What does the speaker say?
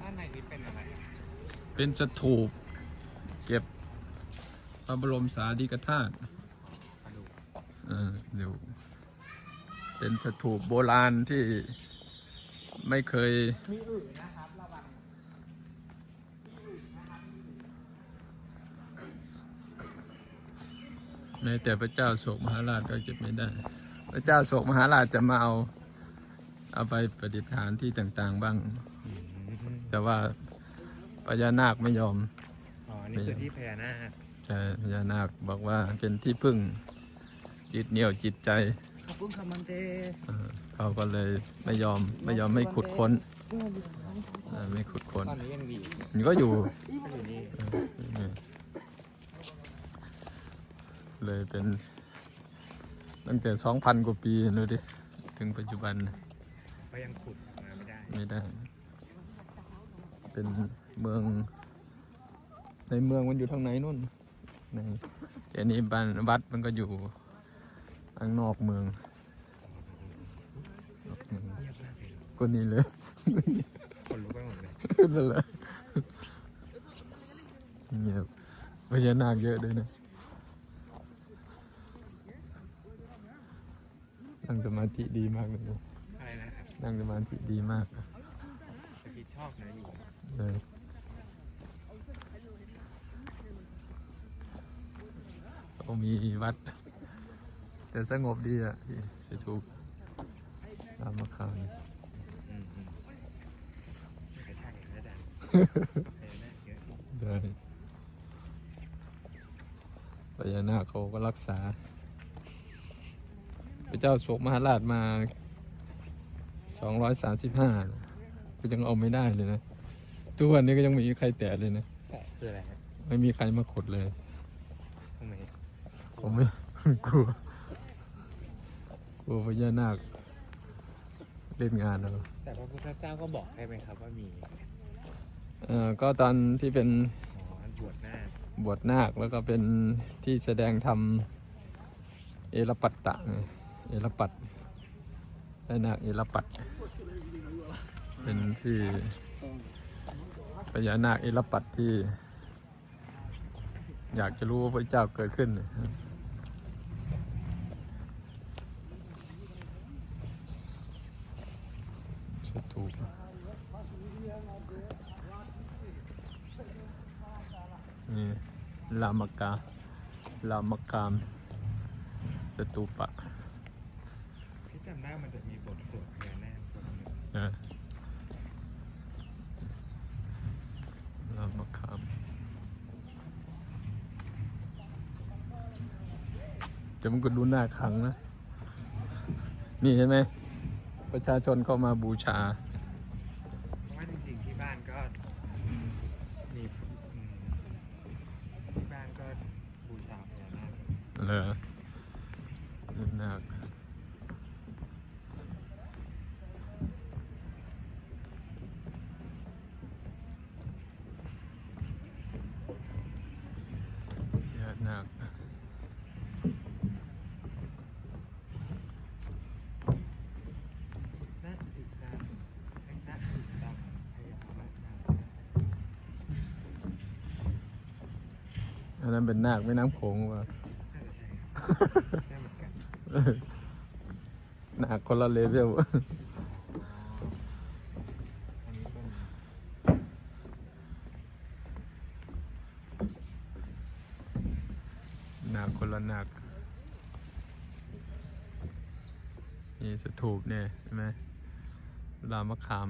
ด้านในนี้เป็นอะไรอะเป็นสถูปเก็บพระบรมสารีริกธาตุมาดูเออเดี๋ยวเป็นสถูปโบราณที่ไม่เคย มีอื่นนะครับระวังแม้แต่พระเจ้าโศกมหาราชก็เก็บไม่ได้ พระเจ้าโศกมหาราชจะมาเอา เอาไปประดิษฐานที่ต่างๆบ้าง แต่ว่าพญานาคไม่ยอม อ๋อ นี่คือที่พญานาคใช่พญานาคบอกว่าเป็นที่พึ่งยึดเหนี่ยวจิตใจขอบคุณคำมันเตเออเขาก็เลยไม่ยอมไม่ยอมไม่ขุดค้นเออไม่ขุดค้นตอนนี้ยังดีมันก็อยู่ก็อยู่นี่เออเลยเป็นตั้งแต่สองพันกว่าปีดูดิ ถึงปัจจุบัน ก็ยังขุดออกมาไม่ได้ ไม่ได้ เป็นเมือง ในเมืองมันอยู่ทางไหนนู่นในอันนี้บ้านวัดมันก็อยู่ข้างนอกเมืองนอกเมืองเงียบมากเลยก็นี่เลยคนลุกไปหมดเลยนั่นแหละเงียบพญานาคเยอะด้วยนะนั่งสมาธิดีมากเลย นั่งสมาธิดีมากสกิดชอบนะอยู่เลยก็มีวัด แต่สงบดีอะที่สถูปรามคามใช่ใช่แล้วดันพญาเยอะใช่พญานาคเขาก็รักษา พระเจ้าโศกมหาราชมา 235ก็ยังเอาไม่ได้เลยนะทุกวันนี้ก็ยังไม่มีใครแตะเลยนะแต่คืออะไรฮะไม่มีใครมาขุดเลยทำไมผมไม่กลัวกลัวพญานาคเล่นงานเราแต่พระพุทธเจ้าก็บอกให้ไหมครับว่ามีเอ่อก็ตอนที่เป็นอ๋อบวชหน้าคบวชนาคแล้วก็เป็นที่แสดงธรรมเอรปัตตะไงเอรปัต ได้นาคเอรปัตเป็นที่พญานาคเอรปัตที่ อยากจะรู้ว่าพระเจ้าเกิดขึ้นสถูปนี่ลามกาลามกามสตูปะ จำได้มันจะมีบทสวดพญานาคบทหนึ่งนะลามกามแต่มันก็ดูน่าขลังนะ นี่ใช่ไหม ประชาชนเข้ามาบูชา เพราะว่าจริงๆที่บ้านก็มีอืมที่บ้านก็บูชาพญานาค เหรอนี่นาคญาตินาค นาคติดตามนาคติดตามพญานาค อันนั้นเป็นนาคแม่น้ำโขงว่ะน่าจะใช่ครับแค่เหมือนกันนาคคนละเลเวลอันนี้เป็นนาคคนละนาคนี่สถูปเนี่ยใช่ไหมรามคาม